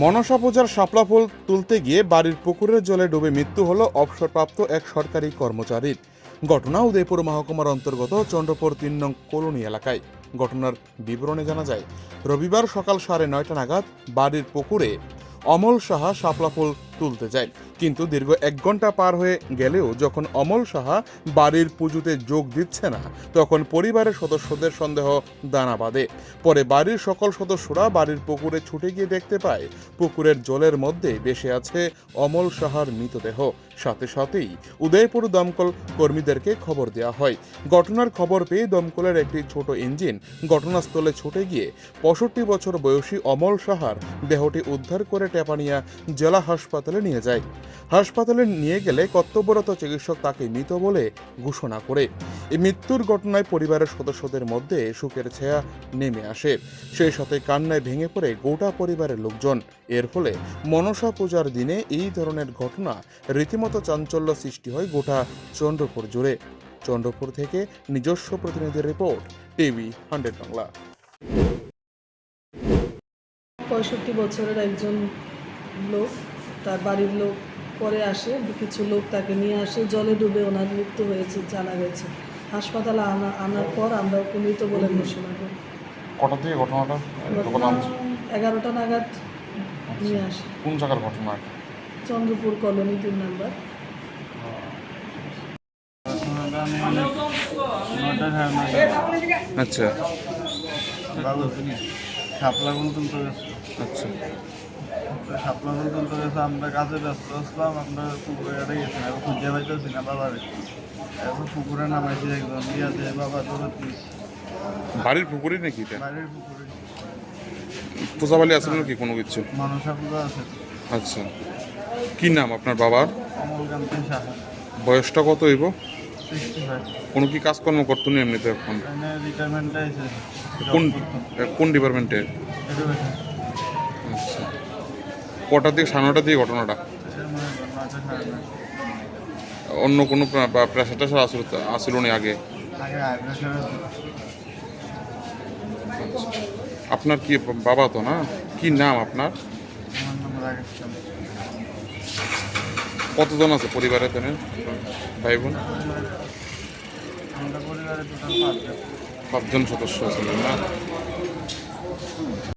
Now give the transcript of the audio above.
মনসা পূজার শাপলা ফুল তুলতে গিয়ে বাড়ির পুকুরের জলে ডুবে মৃত্যু হলো অবসরপ্রাপ্ত এক সরকারি কর্মচারীর ঘটনা উদয়পুর মহকুমার অন্তর্গত চন্দ্রপুর তিন নং কলোনি এলাকায়। ঘটনার বিবরণে জানা যায়, রবিবার সকাল সাড়ে নয়টা নাগাদ বাড়ির পুকুরে অমল সাহা শাপলা ফুল তুলতে যায় কিন্তু দীর্ঘ এক ঘণ্টা পার হয়ে গেলেও যখন অমল সাহা বাড়ির পুজোতে যোগ দিচ্ছে না, তখন পরিবারের সদস্যদের সন্দেহ দানা বাঁধে। পরে বাড়ির সকল সদস্যরা বাড়ির পুকুরে ছুটে গিয়ে দেখতে পায়, পুকুরের জলের মধ্যে ভেসে আছে অমল সাহার মৃতদেহ। সাথে সাথেই উদয়পুর দমকল কর্মীদেরকে খবর দেওয়া হয়। ঘটনার খবর পেয়ে দমকলের একটি ছোট ইঞ্জিন ঘটনাস্থলে ছুটে গিয়ে পঁয়ষট্টি বছর বয়সী অমল সাহার দেহটি উদ্ধার করে টেপানিয়া জেলা হাসপাতালে নিয়ে যায়। হাসপাতালে নিয়ে গেলে কর্তব্যরত চিকিৎসক তাকে মৃত বলে ঘোষণা করে। এই মৃত্যুর ঘটনায় পরিবারের সদস্যদের মধ্যে সুখের ছায়া নেমে আসে। সেই সাথে কান্নায় ভেঙে পড়ে গোটা পরিবারের লোকজন। এর ফলে মনসা পূজার দিনে এই ধরনের ঘটনা রীতিমতো চাঞ্চল্য সৃষ্টি হয় গোটা চন্দ্রপুর জুড়ে। চন্দ্রপুর থেকে নিজস্ব প্রতিনিধির রিপোর্ট, টিভি হান্ড্রেড বাংলা। পঁয়ষট্টি বছরের একজন লোক তার বাড়ির লোক পরে আসে কিছু লোক তাকে নিয়ে আসে জলে ডুবে ওনার মৃত্যু হয়েছে জানা গেছে। হাসপাতালে আনা আনার পর আমরা ওকে মৃত বলে ঘোষণা করি। কটা থেকে ঘটনাটা? এগারোটা নাগাদ নিয়ে আসে। কোন জায়গার ঘটনা চন্দ্রপুর কলোনি তিন নাম্বার। আচ্ছা। আচ্ছা। ফুল তুলতে গেছে আমরা কাজে ব্যস্ত আসলাম আমরা পুকুরে ঘাটে গেছি এখন খুঁজে পাইতেছি না বাবারে এখন পুকুরে নামাইছি একজন দিয়া যে বাবা তোর বাড়ির পুকুরে নাকি এটা? বাড়ির পুকুরে। পূজাবালি আছে নাকি কোনো কিছু? মনসা পূজা আছে। আচ্ছা। কি নাম আপনার বাবার? অমলকান্তি সাহা। বয়সটা কত হইব? কোনো কি কাজকর্ম করতো না এমনিতে এখন? রিটায়ারমেন্টে কোন কোন ডিপার্টমেন্টে কটা থেকে সাড়ে নটার দিকে ঘটনাটা? অন্য কোনো প্রেশার টেশার আসল আসল নি আগে? আপনার কি বাবা তো না? কি নাম আপনার? কতজন আছে পরিবারের তেনে? ভাই বোন? পরিবারে পাঁচজন সদস্য আছিলেন না?